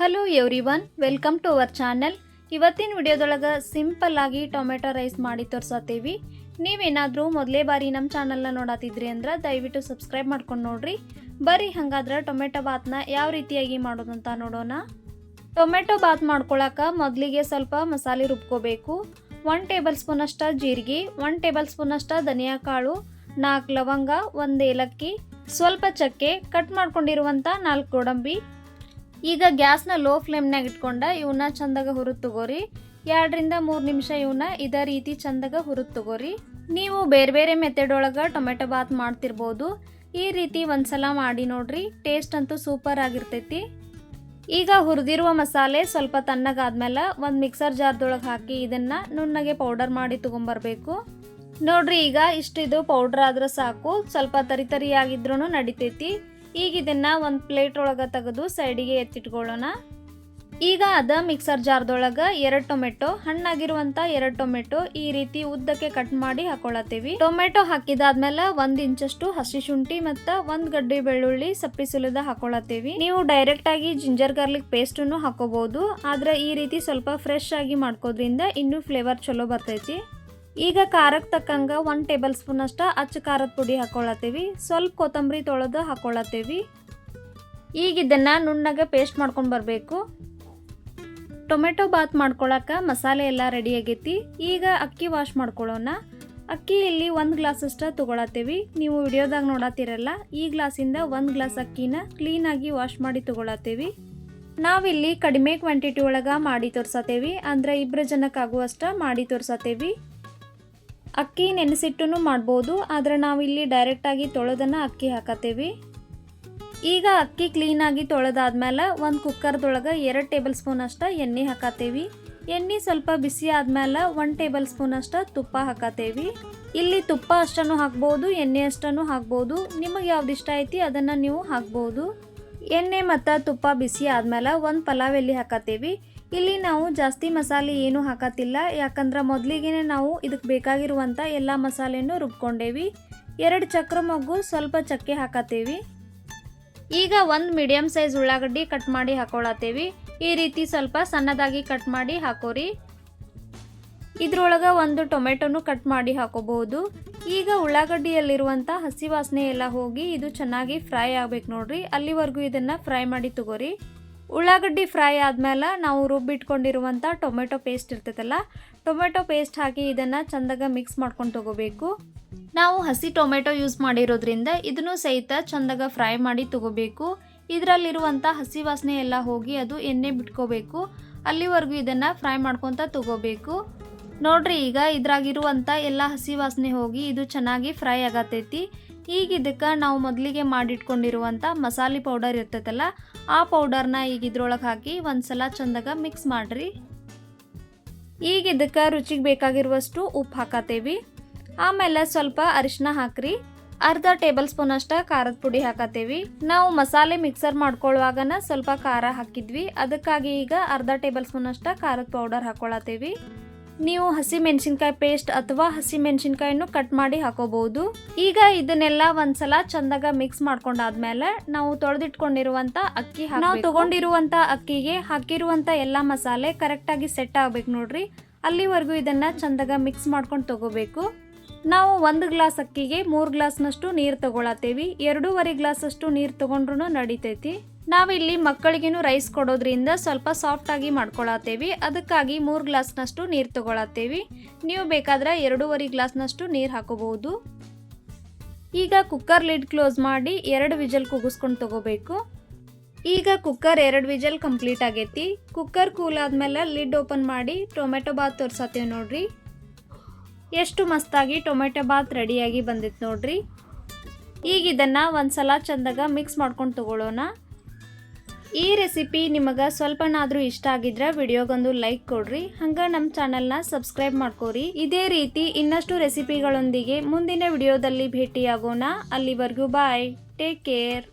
Hello everyone welcome to our channel ಇವತ್ತಿನ ವಿಡಿಯೋದೊಳಗೆ simple ಆಗಿ ಟೊಮೆಟೊ ರೈಸ್ ಮಾಡಿ ತೋರ್ಸತ್ತೀವಿ. ನೀವೇನಾದರೂ ಮೊದಲೇ ಬಾರಿ ನಮ್ಮ ಚಾನಲ್ನ ನೋಡತ್ತಿದ್ರಿ ಅಂದ್ರೆ ದಯವಿಟ್ಟು ಸಬ್ಸ್ಕ್ರೈಬ್ ಮಾಡ್ಕೊಂಡು ನೋಡ್ರಿ. ಬರ್ರಿ ಹಂಗಾದ್ರೆ ಟೊಮೆಟೊ ಬಾತ್ನ ಯಾವ ರೀತಿಯಾಗಿ ಮಾಡೋದಂತ ನೋಡೋಣ. ಟೊಮೆಟೊ ಬಾತ್ ಮಾಡ್ಕೊಳಕ್ಕೆ ಮೊದಲಿಗೆ ಸ್ವಲ್ಪ ಮಸಾಲೆ ರುಬ್ಕೋಬೇಕು. ಒನ್ ಟೇಬಲ್ ಸ್ಪೂನಷ್ಟು ಜೀರಿಗೆ ಒನ್ ಟೇಬಲ್ ಸ್ಪೂನಷ್ಟು ಧನಿಯಾ ಕಾಳು ನಾಲ್ಕು ಲವಂಗ, ಒಂದು ಏಲಕ್ಕಿ, ಸ್ವಲ್ಪ ಚಕ್ಕೆ ಕಟ್ ಮಾಡ್ಕೊಂಡಿರುವಂಥ ನಾಲ್ಕು ಗೋಡಂಬಿ ಈಗ ಗ್ಯಾಸ್ನ ಲೋ ಫ್ಲೇಮ್ನಾಗ ಇಟ್ಕೊಂಡ ಇವನ್ನ ಚಂದಾಗ ಹುರಿದು ತಗೋರಿ. ಎರಡರಿಂದ ಮೂರು ನಿಮಿಷ ಇವನ್ನ ಇದೇ ರೀತಿ ಚಂದಾಗ ಹುರಿದು ತಗೋರಿ. ನೀವು ಬೇರೆ ಬೇರೆ ಮೆಥಡ್ ಒಳಗೆ ಟೊಮೆಟೊ ಬಾತ್ ಮಾಡ್ತಿರ್ಬೋದು. ಈ ರೀತಿ ಒಂದ್ಸಲ ಮಾಡಿ ನೋಡ್ರಿ ಟೇಸ್ಟ್ ಅಂತೂ ಸೂಪರ್ ಆಗಿರ್ತೈತಿ. ಈಗ ಹುರಿದಿರುವ ಮಸಾಲೆ ಸ್ವಲ್ಪ ತಣ್ಣಗಾದ್ಮೇಲೆ ಒಂದು ಮಿಕ್ಸರ್ ಜಾರ್ದೊಳಗೆ ಹಾಕಿ ಇದನ್ನು ನುಣ್ಣಗೆ ಪೌಡರ್ ಮಾಡಿ ತೊಗೊಂಬರ್ಬೇಕು. ನೋಡ್ರಿ, ಈಗ ಇಷ್ಟಿದು ಪೌಡರ್ ಆದ್ರೆ ಸಾಕು. ಸ್ವಲ್ಪ ತರಿತರಿಯಾಗಿದ್ರೂ ನಡಿತೈತಿ. ಈಗ ಇದನ್ನ ಒಂದು ಪ್ಲೇಟ್ ಒಳಗೆ ತೆಗೆದು ಸೈಡಿಗೆ ಎತ್ತಿಟ್ಕೊಳ್ಳೋಣ. ಈಗ ಅದ ಮಿಕ್ಸರ್ ಜಾರ್ದೊಳಗೆ ಎರಡು ಟೊಮೆಟೊ, ಹಣ್ಣಾಗಿರುವಂತ ಎರಡು ಟೊಮೆಟೊ ಈ ರೀತಿ ಉದ್ದಕ್ಕೆ ಕಟ್ ಮಾಡಿ ಹಾಕೊಳತ್ತೀವಿ. ಟೊಮೆಟೊ ಹಾಕಿದಾದ್ಮೇಲೆ ಒಂದ್ ಇಂಚಷ್ಟು ಹಸಿ ಶುಂಠಿ ಮತ್ತ ಒಂದ್ ಗಡ್ಡೆ ಬೆಳ್ಳುಳ್ಳಿ ಸಪ್ಪಿ ಸುಲಿದ ಹಾಕೊಳತ್ತೀವಿ. ನೀವು ಡೈರೆಕ್ಟ್ ಆಗಿ ಜಿಂಜರ್ ಗಾರ್ಲಿಕ್ ಪೇಸ್ಟ್ ಅನ್ನು ಹಾಕೋಬಹುದು ಆದ್ರೆ ಈ ರೀತಿ ಸ್ವಲ್ಪ ಫ್ರೆಶ್ ಆಗಿ ಮಾಡ್ಕೋದ್ರಿಂದ ಇನ್ನೂ ಫ್ಲೇವರ್ ಚಲೋ ಬರ್ತೈತಿ. ಈಗ ಖಾರಕ್ಕೆ ತಕ್ಕಂಗೆ ಒಂದು ಟೇಬಲ್ ಸ್ಪೂನ್ ಅಷ್ಟು ಅಚ್ಚ ಖಾರದ ಪುಡಿ ಹಾಕೊಳತ್ತೀವಿ. ಸ್ವಲ್ಪ ಕೊತ್ತಂಬರಿ ತೊಳೆದು ಹಾಕೊಳತ್ತೀವಿ. ಈಗ ಇದನ್ನು ನುಣ್ಣಗೆ ಪೇಸ್ಟ್ ಮಾಡ್ಕೊಂಡು ಬರಬೇಕು. ಟೊಮೆಟೊ ಬಾತ್ ಮಾಡ್ಕೊಳಕ್ಕೆ ಮಸಾಲೆ ಎಲ್ಲ ರೆಡಿ ಆಗೈತಿ. ಈಗ ಅಕ್ಕಿ ವಾಶ್ ಮಾಡ್ಕೊಳ್ಳೋಣ ಅಕ್ಕಿ ಇಲ್ಲಿ ಒಂದು ಗ್ಲಾಸ್ ಅಷ್ಟ ತೊಗೊಳತ್ತೀವಿ. ನೀವು ವಿಡಿಯೋದಾಗ ನೋಡತ್ತೀರಲ್ಲ ಈ ಗ್ಲಾಸಿಂದ ಒಂದು ಗ್ಲಾಸ್ ಅಕ್ಕಿನ ಕ್ಲೀನಾಗಿ ವಾಶ್ ಮಾಡಿ ತೊಗೊಳತ್ತೀವಿ. ನಾವಿಲ್ಲಿ ಕಡಿಮೆ ಕ್ವಾಂಟಿಟಿ ಒಳಗೆ ಮಾಡಿ ತೋರ್ಸತ್ತೇವಿ. ಅಂದ್ರೆ ಇಬ್ಬರು ಜನಕ್ಕಾಗುವಷ್ಟು ಮಾಡಿ ತೋರ್ಸತ್ತೇವಿ. ಅಕ್ಕಿ ನೆನೆಸಿಟ್ಟು ಮಾಡ್ಬೋದು, ಆದರೆ ನಾವಿಲ್ಲಿ ಡೈರೆಕ್ಟಾಗಿ ತೊಳೆದನ್ನು ಅಕ್ಕಿ ಹಾಕತ್ತೇವಿ. ಈಗ ಅಕ್ಕಿ ಕ್ಲೀನಾಗಿ ತೊಳೆದಾದ್ಮೇಲೆ ಒಂದು ಕುಕ್ಕರ್ದೊಳಗೆ ಎರಡು ಟೇಬಲ್ ಸ್ಪೂನ್ ಅಷ್ಟು ಎಣ್ಣೆ ಹಾಕತ್ತೇವಿ. ಎಣ್ಣೆ ಸ್ವಲ್ಪ ಬಿಸಿ ಆದಮೇಲೆ ಒಂದು ಟೇಬಲ್ ಸ್ಪೂನ್ ಅಷ್ಟು ತುಪ್ಪ ಹಾಕತ್ತೇವಿ. ಇಲ್ಲಿ ತುಪ್ಪ ಅಷ್ಟನ್ನು ಹಾಕ್ಬೋದು, ಎಣ್ಣೆ ಅಷ್ಟನ್ನು ಹಾಕ್ಬೋದು. ನಿಮಗೆ ಯಾವ್ದು ಇಷ್ಟ ಐತಿ ಅದನ್ನು ನೀವು ಹಾಕ್ಬೋದು. ಎಣ್ಣೆ ಮತ್ತು ತುಪ್ಪ ಬಿಸಿ ಆದಮೇಲೆ ಒಂದು ಪಲಾವ್ ಎಲ್ಲಿ ಹಾಕತ್ತೀವಿ. ಇಲ್ಲಿ ನಾವು ಜಾಸ್ತಿ ಮಸಾಲೆ ಏನು ಹಾಕತ್ತಿಲ್ಲ. ಯಾಕಂದ್ರೆ ಮೊದಲಿಗೆ ನಾವು ಇದಕ್ಕೆ ಬೇಕಾಗಿರುವಂಥ ಎಲ್ಲ ಮಸಾಲೆಯನ್ನು ರುಬ್ಕೊಂಡೇವಿ. ಎರಡು ಚಕ್ರ ಮಗ್ಗು ಸ್ವಲ್ಪ ಚಕ್ಕೆ ಹಾಕತ್ತೀವಿ. ಈಗ ಒಂದು ಮೀಡಿಯಮ್ ಸೈಜ್ ಉಳ್ಳಾಗಡ್ಡಿ ಕಟ್ ಮಾಡಿ ಹಾಕೊಳತ್ತೇವಿ. ಈ ರೀತಿ ಸ್ವಲ್ಪ ಸಣ್ಣದಾಗಿ ಕಟ್ ಮಾಡಿ ಹಾಕೋರಿ. ಇದ್ರೊಳಗೆ ಒಂದು ಟೊಮೆಟೊನು ಕಟ್ ಮಾಡಿ ಹಾಕೋಬಹುದು. ಈಗ ಉಳ್ಳಾಗಡ್ಡಿಯಲ್ಲಿರುವಂಥ ಹಸಿ ವಾಸನೆ ಎಲ್ಲ ಹೋಗಿ ಇದು ಚೆನ್ನಾಗಿ ಫ್ರೈ ಆಗ್ಬೇಕು ನೋಡ್ರಿ. ಅಲ್ಲಿವರೆಗೂ ಇದನ್ನು ಫ್ರೈ ಮಾಡಿ ತಗೋರಿ. ಉಳ್ಳಾಗಡ್ಡಿ ಫ್ರೈ ಆದಮೇಲೆ ನಾವು ರುಬ್ಬಿಟ್ಕೊಂಡಿರುವಂಥ ಟೊಮೆಟೊ ಪೇಸ್ಟ್ ಇರ್ತೈತಲ್ಲ, ಟೊಮೆಟೊ ಪೇಸ್ಟ್ ಹಾಕಿ ಇದನ್ನು ಚಂದಾಗ ಮಿಕ್ಸ್ ಮಾಡ್ಕೊಂಡು ತಗೋಬೇಕು. ನಾವು ಹಸಿ ಟೊಮೆಟೊ ಯೂಸ್ ಮಾಡಿರೋದ್ರಿಂದ ಇದನ್ನು ಸಹಿತ ಚಂದಾಗ ಫ್ರೈ ಮಾಡಿ ತಗೋಬೇಕು. ಇದರಲ್ಲಿರುವಂಥ ಹಸಿ ವಾಸನೆ ಎಲ್ಲ ಹೋಗಿ ಅದು ಎಣ್ಣೆ ಬಿಟ್ಕೋಬೇಕು. ಅಲ್ಲಿವರೆಗೂ ಇದನ್ನು ಫ್ರೈ ಮಾಡ್ಕೊತ ತಗೋಬೇಕು. ನೋಡ್ರಿ, ಈಗ ಇದ್ರಾಗಿರುವಂಥ ಎಲ್ಲ ಹಸಿ ವಾಸನೆ ಹೋಗಿ ಇದು ಚೆನ್ನಾಗಿ ಫ್ರೈ ಆಗತೈತಿ. ಈಗ ನಾವು ಮೊದಲಿಗೆ ಮಾಡಿಟ್ಕೊಂಡಿರುವಂಥ ಮಸಾಲೆ ಪೌಡರ್ ಇರ್ತೈತಲ್ಲ, ಆ ಪೌಡರ್ನ ಈಗ ಇದ್ರೊಳಗೆ ಹಾಕಿ ಒಂದ್ಸಲ ಚಂದಾಗ ಮಿಕ್ಸ್ ಮಾಡಿರಿ. ಈಗ ಇದಕ್ಕೆ ರುಚಿಗೆ ಬೇಕಾಗಿರುವಷ್ಟು ಉಪ್ಪು ಹಾಕತ್ತೇವಿ ಆಮೇಲೆ ಸ್ವಲ್ಪ ಅರಿಶಿನ ಹಾಕ್ರಿ. ಅರ್ಧ ಟೇಬಲ್ ಸ್ಪೂನ್ ಅಷ್ಟ ಖಾರದ ಪುಡಿ ಹಾಕತ್ತೇವಿ ನಾವು ಮಸಾಲೆ ಮಿಕ್ಸರ್ ಮಾಡ್ಕೊಳ್ಳುವಾಗನ ಸ್ವಲ್ಪ ಖಾರ ಹಾಕಿದ್ವಿ. ಅದಕ್ಕಾಗಿ ಈಗ ಅರ್ಧ ಟೇಬಲ್ ಸ್ಪೂನ್ ಅಷ್ಟ ಖಾರದ ಪೌಡರ್ ಹಾಕೊಳತ್ತೇವಿ ನೀವು ಹಸಿ ಮೆಣಸಿನ್ಕಾಯಿ ಪೇಸ್ಟ್ ಅಥವಾ ಹಸಿ ಮೆಣಸಿನ್ಕಾಯಿನೂ ಕಟ್ ಮಾಡಿ ಹಾಕೋಬಹುದು. ಈಗ ಇದನ್ನೆಲ್ಲ ಒಂದ್ಸಲ ಚಂದಾಗ ಮಿಕ್ಸ್ ಮಾಡ್ಕೊಂಡಾದ್ಮೇಲೆ ನಾವು ತೊಳೆದಿಟ್ಕೊಂಡಿರುವಂತ ಅಕ್ಕಿ ನಾವು ತಗೊಂಡಿರುವಂತ ಅಕ್ಕಿಗೆ ಹಾಕಿರುವಂತ ಎಲ್ಲಾ ಮಸಾಲೆ ಕರೆಕ್ಟ್ ಆಗಿ ಸೆಟ್ ಆಗ್ಬೇಕು ನೋಡ್ರಿ. ಅಲ್ಲಿವರೆಗೂ ಇದನ್ನ ಚಂದಾಗ ಮಿಕ್ಸ್ ಮಾಡ್ಕೊಂಡು ತಗೋಬೇಕು. ನಾವು ಒಂದು ಗ್ಲಾಸ್ ಅಕ್ಕಿಗೆ ಮೂರು ಗ್ಲಾಸ್ನಷ್ಟು ನೀರು ತಗೊಳತ್ತೇವಿ. ಎರಡೂವರೆ ಗ್ಲಾಸಷ್ಟು ನೀರು ತಗೊಂಡ್ರು ನಡಿತೈತಿ. ನಾವಿಲ್ಲಿ ಮಕ್ಕಳಿಗೇನು ರೈಸ್ ಕೊಡೋದ್ರಿಂದ ಸ್ವಲ್ಪ ಸಾಫ್ಟ್ ಆಗಿ ಮಾಡ್ಕೊಳತ್ತೇವಿ. ಅದಕ್ಕಾಗಿ ಮೂರು ಗ್ಲಾಸ್ನಷ್ಟು ನೀರು ತಗೊಳತ್ತೇವಿ. ನೀವು ಬೇಕಾದ್ರೆ ಎರಡೂವರೆ ಗ್ಲಾಸ್ನಷ್ಟು ನೀರು ಹಾಕೋಬಹುದು. ಈಗ ಕುಕ್ಕರ್ ಲಿಡ್ ಕ್ಲೋಸ್ ಮಾಡಿ ಎರಡು ವಿಜಲ್ ಕುಗಿಸ್ಕೊಂಡು ತಗೋಬೇಕು. ಈಗ ಕುಕ್ಕರ್ ಎರಡು ವಿಜಲ್ ಕಂಪ್ಲೀಟ್ ಆಗೈತಿ. ಕುಕ್ಕರ್ ಕೂಲ್ ಆದ್ಮೇಲೆ ಲಿಡ್ ಓಪನ್ ಮಾಡಿ ಟೊಮೆಟೊ ಬಾತ್ ತೋರ್ಸತ್ತೇವೆ ನೋಡ್ರಿ. ಎಷ್ಟು ಮಸ್ತಾಗಿ ಟೊಮೆಟೊ ಬಾತ್ ರೆಡಿಯಾಗಿ ಬಂದಿತ್ತು ನೋಡ್ರಿ. ಈಗ ಇದನ್ನು ಒಂದ್ಸಲ ಚಂದಾಗ ಮಿಕ್ಸ್ ಮಾಡ್ಕೊಂಡು ತಗೊಳ್ಳೋಣ ಈ ರೆಸಿಪಿ ನಿಮಗೆ ಸ್ವಲ್ಪನಾದರೂ ಇಷ್ಟ ಆಗಿದ್ರೆ ವಿಡಿಯೋಗೊಂದು ಲೈಕ್ ಕೊಡ್ರಿ. ಹಂಗೆ ನಮ್ಮ ಚಾನಲ್ನ ಸಬ್ಸ್ಕ್ರೈಬ್ ಮಾಡ್ಕೋರಿ. ಇದೇ ರೀತಿ ಇನ್ನಷ್ಟು ರೆಸಿಪಿಗಳೊಂದಿಗೆ ಮುಂದಿನ ವಿಡಿಯೋದಲ್ಲಿ ಭೇಟಿಯಾಗೋಣ. ಅಲ್ಲಿವರೆಗೂ ಬಾಯ್. Take care.